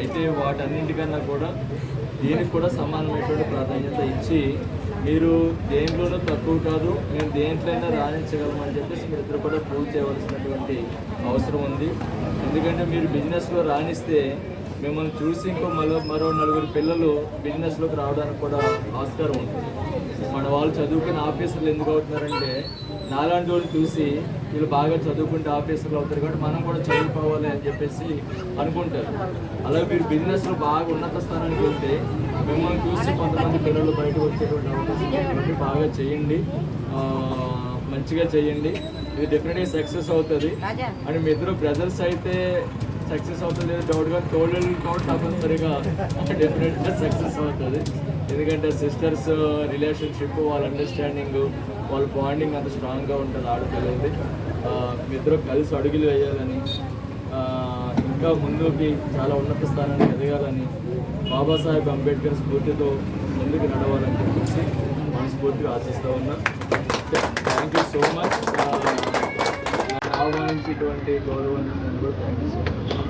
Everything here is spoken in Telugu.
అయితే వాటన్నింటికన్నా కూడా దీనికి కూడా సమానమైనటువంటి ప్రాధాన్యత ఇచ్చి మీరు దేంట్లోనూ తక్కువ కాదు మేము దేంట్లోనైనా రాణించగలమని చెప్పేసి మీరు ఇద్దరు కూడా ప్రూవ్ చేయవలసినటువంటి అవసరం ఉంది. ఎందుకంటే మీరు బిజినెస్లో రాణిస్తే మిమ్మల్ని చూసి ఇంకో మరో మరో నలుగురు పిల్లలు బిజినెస్లోకి రావడానికి కూడా ఆస్కారం ఉంటుంది. మన వాళ్ళు చదువుకుని ఆఫీసర్లు ఎందుకు అవుతున్నారంటే నాలాంటి వాళ్ళు చూసి వీళ్ళు బాగా చదువుకుంటే ఆఫీసర్లు అవుతారు కాబట్టి మనం కూడా చదువుకోవాలి అని చెప్పేసి అనుకుంటారు. అలాగే మీరు బిజినెస్లో బాగా ఉన్నత స్థానానికి వెళ్తే మిమ్మల్ని చూసి కొంతమంది పిల్లలు బయటకు వచ్చేటువంటి అవకాశం కాబట్టి బాగా చేయండి. మంచిగా చేయండి. ఇది డెఫినెట్గా సక్సెస్ అవుతుంది. అండ్ మీ ఇద్దరు బ్రదర్స్ అయితే సక్సెస్ అవుతుంది లేదు డౌట్ కానీ తోళ్ళు కూడా తప్పనిసరిగా డెఫినెట్గా సక్సెస్ అవుతుంది. ఎందుకంటే సిస్టర్స్ రిలేషన్షిప్ వాళ్ళ అండర్స్టాండింగ్ వాళ్ళ బాండింగ్ అంత స్ట్రాంగ్గా ఉంటుంది ఆడపిల్లలది. ఆ, మీ ఇద్దరు కలిసి అడుగులు వేయాలని ఇంకా ముందుకి చాలా ఉన్నత స్థానానికి ఎదగాలని బాబాసాహెబ్ అంబేద్కర్ స్ఫూర్తితో ముందుకు నడవాలని చెప్పేసి మనస్ఫూర్తిగా ఆశిస్తూ ఉన్నా. థ్యాంక్ యూ సో మచ్ ఆహ్వానించేటువంటి గౌరవాన్ని థ్యాంక్ యూ సో మచ్